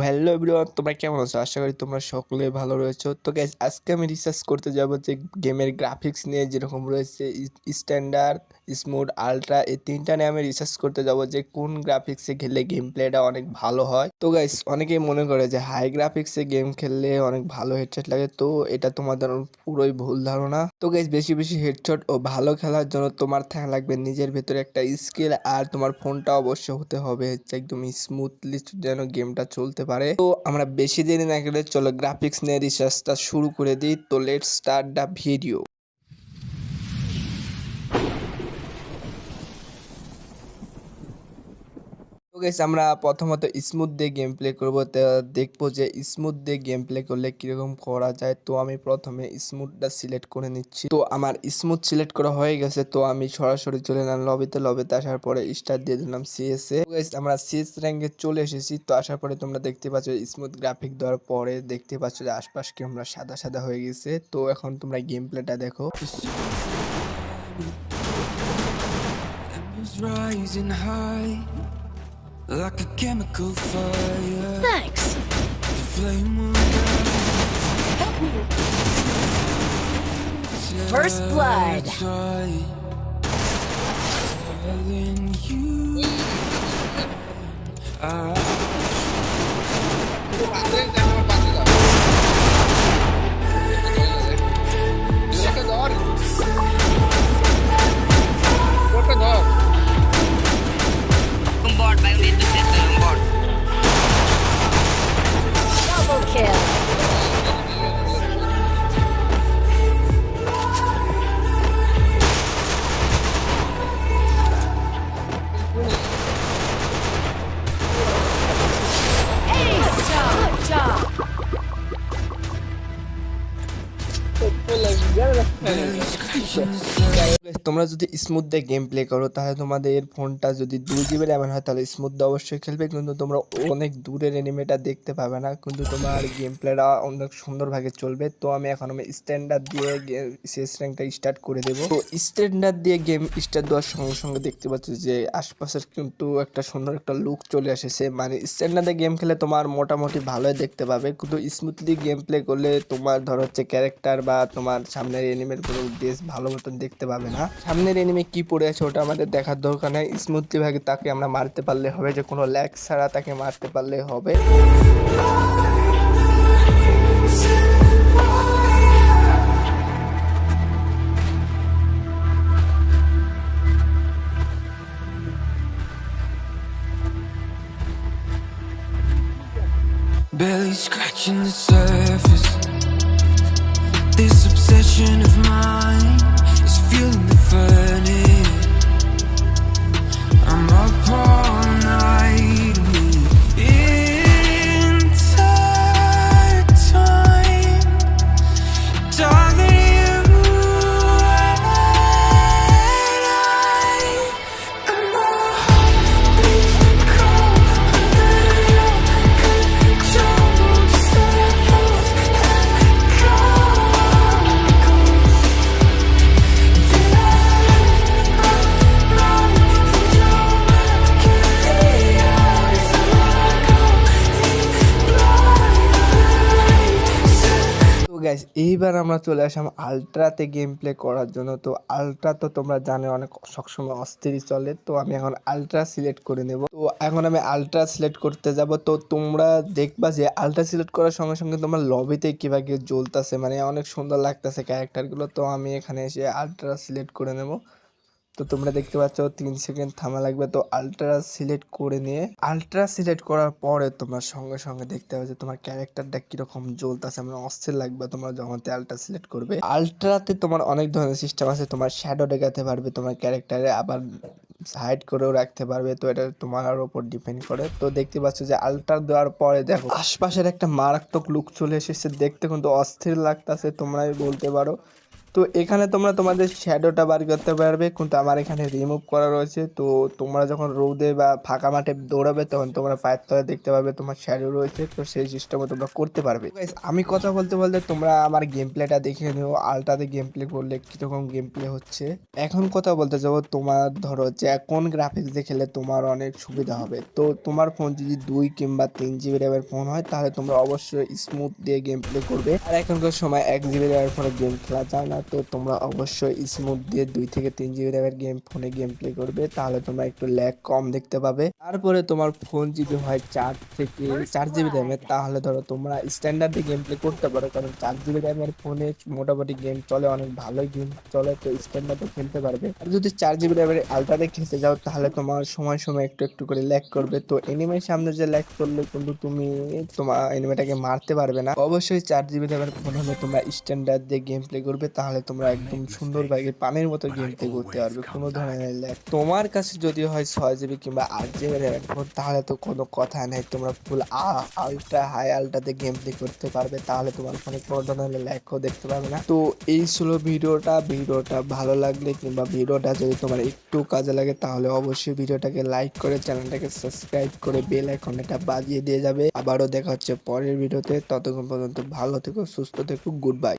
Hello everyone তোমরা কেমন আছো? আশা করি তোমরা সকলে ভালো রয়েছো। তো গ্যাস আজকে আমি রিসার্চ করতে যাব যে গেমের গ্রাফিক্স নিয়ে যেরকম রয়েছে স্ট্যান্ডার্ড স্মুথ আলট্রা এই তিনটা নিয়ে আমি রিসার্চ করতে যাব যে কোন গ্রাফিক্সে খেললে গেম প্লেটা অনেক ভালো হয়। তো গাইস অনেকেই মনে করে যে হাই গ্রাফিক্সে গেম খেললে অনেক ভালো হেডশট লাগে, তো এটা তোমাদের পুরোই ভুল ধারণা। তো গাইস বেশি বেশি হেডশট ও ভালো খেলার জন্য তোমার থাকা লাগবে নিজের ভেতরে একটা স্কিল আর তোমার ফোনটা অবশ্য হতে হবে হচ্ছে একদম স্মুথলি যেন গেমটা চলতে পারে। তো আমরা বেশি দেরি না গেলে চলো গ্রাফিক্স নিয়ে রিসার্চটা শুরু করে দিই। তো let start the video guys আমরা প্রথমত স্মুথ দিয়ে গেম প্লে করব দেখব যে স্মুথ দিয়ে গেম প্লে করলে কীরকম করা যায়। তো আমি প্রথমে স্মুথটা সিলেক্ট করে নিচ্ছি। তো আমার স্মুথ সিলেক্ট করা হয়ে গেছে। তো আমি সরাসরি চলে এলাম লবিতে লবিতে আসার পরে স্টার দিয়ে দিলাম সিএস এ গাইস আমরা সিএস র্যাঙ্কে চলে এসেছি। তো আসার পরে তোমরা দেখতে পাচ্ছ স্মুথ গ্রাফিক দেওয়ার পরে দেখতে পাচ্ছ যে আশপাশ কি আমরা সাদা সাদা হয়ে গেছে। তো এখন তোমরা গেম প্লেটা দেখো। Rising high like a chemical fire. Thanks. The flame will First blood. I need to. Double kill. Ace! Good! Good job! তোমরা যদি স্মুথ দিয়ে গেম প্লে করো, তাহলে তোমাদের ফোনটা যদি দুই জিবি র্যামের হয়, তাহলে স্মুথ দিয়ে অবশ্যই খেলবে। কিন্তু তোমরা অনেক দূরের এনিমেটা দেখতে পাবে না। কিন্তু তোমার গেম প্লেটা অনেক সুন্দরভাবে চলবে। তো আমি এখন আমি স্ট্যান্ডার্ড দিয়ে শেষ র্যাঙ্কটা স্টার্ট করে দেবো। তো স্ট্যান্ডার্ড দিয়ে গেম স্টার্ট দেওয়ার সঙ্গে সঙ্গে দেখতে পাচ্ছ যে, আশপাশের কিন্তু একটা সুন্দর একটা লুক চলে এসেছে। মানে স্ট্যান্ডার্ডে গেম খেলে তোমার মোটামুটি ভালোই দেখতে পাবে। কিন্তু স্মুথলি গেম প্লে করলে তোমার ধর হচ্ছে ক্যারেক্টার বা তোমার সামনের এনিমের কোনো বেশ ভালো মতন দেখতে পাবে না। সামনের এনিমে কি পড়ে আছে ওটা আমাদের দেখার দরকার নেই। স্মুথলি ভাগে তাকে আমরা মারতে পারলে হবে, যে কোনো ল্যাগ ছাড়া তাকে মারতে পারলে হবে। Barely scratching the surface. This obsession of mine is fueling the furnace. I'm up all night, guys এইবার আমরা চলে আসলাম আলট্রাতে গেম প্লে করার জন্য। তো আলট্রা তো তোমরা জানো, অনেক সবসময় অস্থির চলে। তো আমি এখন আলট্রা সিলেক্ট করে নেব। তো এখন আমি আলট্রা সিলেক্ট করতে যাব। তো তোমরা দেখবা যে আলট্রা সিলেক্ট করার সঙ্গে সঙ্গে তোমার লবিতে কীভাবে জ্বলতেছে মানে অনেক সুন্দর লাগতেছে ক্যারেক্টারগুলো তো আমি এখানে এসে আলট্রা সিলেক্ট করে নেব। তো তোমরা দেখতে পাচ্ছ, তিন সেকেন্ড থামা লাগবে। তো আলট্রা সিলেক্ট করে নিয়ে আলট্রা সিলেক্ট করার পরে তোমরা সঙ্গে সঙ্গে দেখতে পাবে যে তোমার ক্যারেক্টারটা কীরকম জ্বলতেছে মানে অস্থির লাগবে তোমরা যখন আলট্রা সিলেক্ট করবে। আলট্রাতে তোমার অনেক ধরনের সিস্টেম আছে, তোমার শ্যাডো দেখাতে পারবে, তোমার ক্যারেক্টারে আবার হাইড করেও রাখতে পারবে, তো এটা তোমার উপর ডিপেন্ড করে। তো দেখতে পাচ্ছ যে আলট্রা দেওয়ার পরে দেখো, আশপাশের একটা মারাত্মক লুক চলে এসেছে, দেখতে কিন্তু অস্থির লাগতেছে, তোমরাই বলতে পারো। তো এখানে তোমরা তোমাদের শ্যাডোটা বার করতে পারবে, কিন্তু আমার এখানে রিমুভ করা রয়েছে। তো তোমরা যখন রোদে বা ফাঁকা মাঠে দৌড়াবে, তখন তোমরা পায়ের তলায় দেখতে পাবে তোমার শ্যাডো রয়েছে। তো সেই সিস্টেমে তোমরা করতে পারবে। আমি কথা বলতে বলতে তোমরা আমার গেম প্লেটা দেখে নিও। আলটাতে গেম প্লে করলে কীরকম গেম প্লে হচ্ছে। এখন কথা বলতে যাব তোমার, ধরো যে কোন গ্রাফিক্স দিয়ে খেলে তোমার অনেক সুবিধা হবে। তো তোমার ফোন যদি দুই কিংবা তিন জিবি র্যামের ফোন হয়, তাহলে তোমরা অবশ্যই স্মুথ দিয়ে গেম প্লে করবে। আর এখনকার সময় এক জিবি র্যামের ফোনে গেম খেলা যায় না। তো তোমরা অবশ্যই স্মুথ দিয়ে দুই থেকে তিন জিবি র্যামের গেম ফোনে গেম প্লে করবে, তাহলে তোমরা একটু ল্যাগ কম দেখতে পাবে। তারপরে তোমার ফোন যদি হয় চার থেকে, চার জিবি র্যামের তাহলে ধরো তোমরা স্ট্যান্ডার্ডে গেম প্লে করতে পারো, কারণ চার জিবি র্যামের ফোনে মোটামুটি গেম চলে, অনেক ভালোই গেম চলে, তো স্ট্যান্ডার্ডে খেলতে পারবে। আর যদি চার জিবি র্যামের আলট্রাতে খেলতে যাও, তাহলে তোমার সময় সময় একটু একটু করে ল্যাগ করবে। তো এনিমের সামনে যে ল্যাগ করলে কিন্তু তুমি তোমার এনিমেটাকে মারতে পারবে না। অবশ্যই চার জিবি র্যামের ফোন হলে তোমরা স্ট্যান্ডার্ড দিয়ে গেম প্লে করবে, তাহলে তোমরা একদম সুন্দরভাবে পানের মতো গেম প্লে করতে পারবে। কোনো ধরনের ল্যাগ তোমার কাছে যদি হয় ছয় জিবি কিংবা আট জিবি র্যামের ফোন তাহলে তো কোনো কথা নেই। তোমরা ফুল আলট্রা হাই আলট্রাতে গেম প্লে করতে পারবে। তাহলে তোমার ফোনে কোনো ধরনের ল্যাগও দেখতে পাবে না। তো এই ছিল ভিডিওটা। ভিডিওটা ভালো লাগলে কিংবা ভিডিওটা যদি তোমার একটু কাজে লাগে তাহলে অবশ্যই ভিডিওটাকে লাইক করে চ্যানেলটাকে সাবস্ক্রাইব করে বেল আইকনটা বাজিয়ে দিয়ে যাবে। আবারও দেখা হচ্ছে পরের ভিডিওতে। ততক্ষণ পর্যন্ত ভালো থেকো সুস্থ থেকো গুড বাই